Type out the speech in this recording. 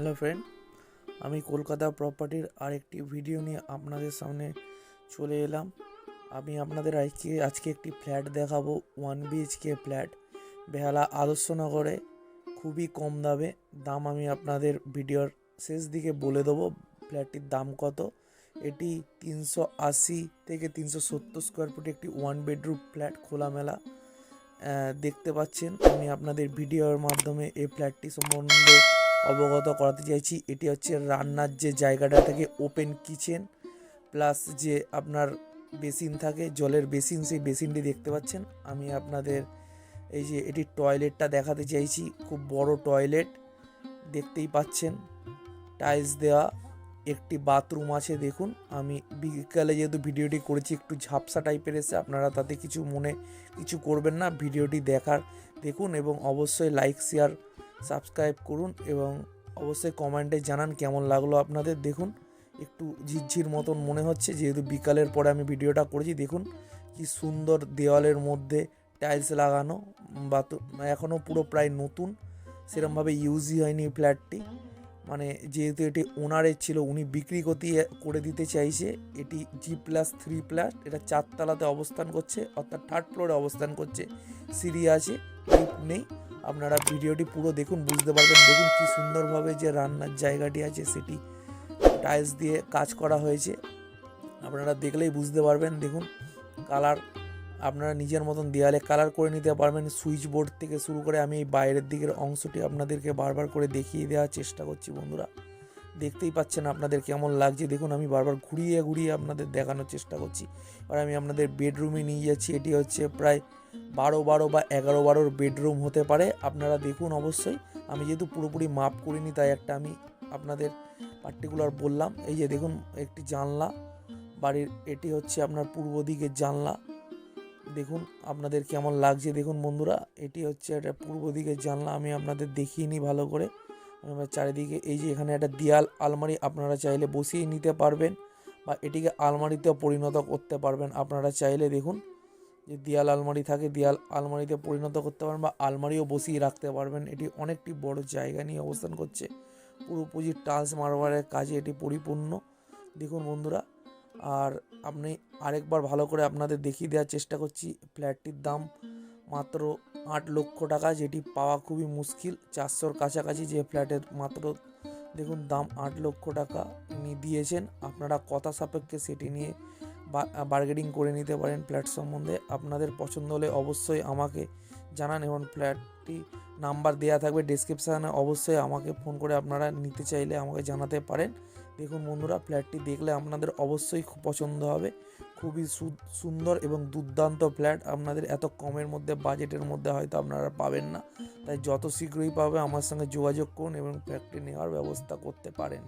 Hello friend আমি কলকাতা প্রপার্টির আরেকটি ভিডিও নিয়ে আপনাদের সামনে চলে এলাম। আমি আপনাদের আজকে আজকে একটি ফ্ল্যাট দেখাবো ওয়ান বিএইচকে ফ্ল্যাট বেহালা আদর্শনগরে, খুবই কম দামে। দাম আমি আপনাদের ভিডিওর শেষ দিকে বলে দেবো ফ্ল্যাটটির দাম কত। এটি তিনশো আশি থেকে তিনশো সত্তর স্কোয়ার ফুট একটি ওয়ান বেডরুম ফ্ল্যাট খোলামেলা। দেখতে পাচ্ছেন, আমি আপনাদের ভিডিওর মাধ্যমে এই ফ্ল্যাটটি সম্বন্ধে অবগত করাতে চাইছি। এটি হচ্ছে রান্নার যে জায়গাটা থেকে ওপেন কিচেন প্লাস যে আপনার বেসিন থাকে, জলের বেসিন সেই বেসিনটি দেখতে পাচ্ছেন। আমি আপনাদের এই যে এটি টয়লেটটা দেখাতে চাইছি। খুব বড় টয়লেট দেখতেই পাচ্ছেন। টাইলস দেওয়া একটি বাথরুম আছে দেখুন। আমি বিকালে যেহেতু ভিডিওটি করেছি, একটু ঝাপসা টাইপের এসে আপনারা তাতে কিছু মনে, কিছু করবেন না। ভিডিওটি দেখার, দেখুন এবং অবশ্যই লাইক শেয়ার সাবস্ক্রাইব করুন এবং অবশ্যই কমেন্টে জানান কেমন লাগল আপনাদের। দেখুন, একটু ঝিরঝির মতন মনে হচ্ছে, যেহেতু বিকালের পরে আমি ভিডিওটা করেছি। দেখুন, কি সুন্দর দেওয়ালের মধ্যে টাইলস লাগানো বাথরুম এখনও পুরো প্রায় নতুন, সেরমভাবে ইউজই হয়নি ফ্ল্যাটটি। মানে যেহেতু এটি ওনারের ছিল, উনি বিক্রি করতে, করে দিতে চাইছে, এটি জি প্লাস থ্রি প্লাস এটা চারতলাতে অবস্থান করছে, অর্থাৎ থার্ড ফ্লোরে অবস্থান করছে, সিঁড়ি আছে নেই। আপনারা ভিডিওটি পুরো দেখুন, বুঝতে পারবেন। দেখুন কি সুন্দরভাবে যে রান্নার জায়গাটি আছে, সেটি টাইলস দিয়ে কাজ করা হয়েছে। আপনারা দেখলেই বুঝতে পারবেন, দেখুন কালার। আপনারা নিজের মতন দেয়ালে কালার করে নিতে পারবেন। সুইচ বোর্ড থেকে শুরু করে আমি এই বাইরের দিকের অংশটি আপনাদেরকে বারবার করে দেখিয়ে দেওয়ার চেষ্টা করছি, বন্ধুরা। দেখতেই পাচ্ছেন আপনাদের কেমন লাগছে। দেখুন, আমি বারবার ঘুরিয়ে ঘুরিয়ে আপনাদের দেখানোর চেষ্টা করছি। আর আমি আপনাদের বেডরুমে নিয়ে যাচ্ছি। এটি হচ্ছে প্রায় বারো বারো বা এগারো বারোর বেডরুম হতে পারে। আপনারা দেখুন অবশ্যই, আমি যেহেতু পুরোপুরি মাপ করিনি, তাই একটা আমি আপনাদের পার্টিকুলার বললাম। এই যে দেখুন, একটি জানলা, বাড়ির, এটি হচ্ছে আপনার পূর্ব দিকের জানলা। দেখুন, আপনাদের কেমন লাগছে দেখুন বন্ধুরা, এটি হচ্ছে একটা পূর্ব দিকের জানলা, আমি আপনাদের দেখিয়ে নিই ভালো করে। চারিদিকে, এই যে এখানে একটা দেয়াল, আলমারি আপনারা চাইলে বসিয়ে নিতে পারবেন বা এটিকে আলমারিতেও পরিণত করতে পারবেন। আপনারা চাইলে দেখুন যে দেয়াল আলমারি থাকে, দেয়াল আলমারিতে পরিণত করতে পারবেন বা আলমারিও বসিয়ে রাখতে পারবেন। এটি অনেকটি বড় জায়গা নিয়ে অবস্থান করছে। পুরো পুঁজির টালস মারবারের কাজে এটি পরিপূর্ণ। দেখুন বন্ধুরা, আর আপনি আরেকবার ভালো করে আপনাদের দেখিয়ে দেওয়ার চেষ্টা করছি। ফ্ল্যাটটির দাম মাত্র আট লক্ষ টাকা, যেটি পাওয়া খুবই মুশকিল। চারশোর কাছাকাছি যে ফ্ল্যাটের মাত্র দেখুন, দাম আট লক্ষ টাকা। উনি দিয়েছেন, আপনারা কথা সাপেক্ষে সেটি নিয়ে বার্গেনিং করে নিতে পারেন ফ্ল্যাট সম্বন্ধে। আপনাদের পছন্দ হলে অবশ্যই আমাকে জানান এবং ফ্ল্যাটটি নাম্বার দেওয়া থাকবে ডিসক্রিপশানে অবশ্যই আমাকে ফোন করে আপনারা নিতে চাইলে আমাকে জানাতে পারেন। দেখুন বন্ধুরা ফ্ল্যাটটি দেখলে আপনাদের অবশ্যই খুব পছন্দ হবে। খুবই সুন্দর এবং দুর্দান্ত ফ্ল্যাট। আপনাদের এত কমের মধ্যে, বাজেটের মধ্যে হয়তো আপনারা পাবেন না। তাই যত শীঘ্রই পাবে, আমার সঙ্গে যোগাযোগ করুন এবং ফ্ল্যাটটি নেওয়ার ব্যবস্থা করতে পারেন।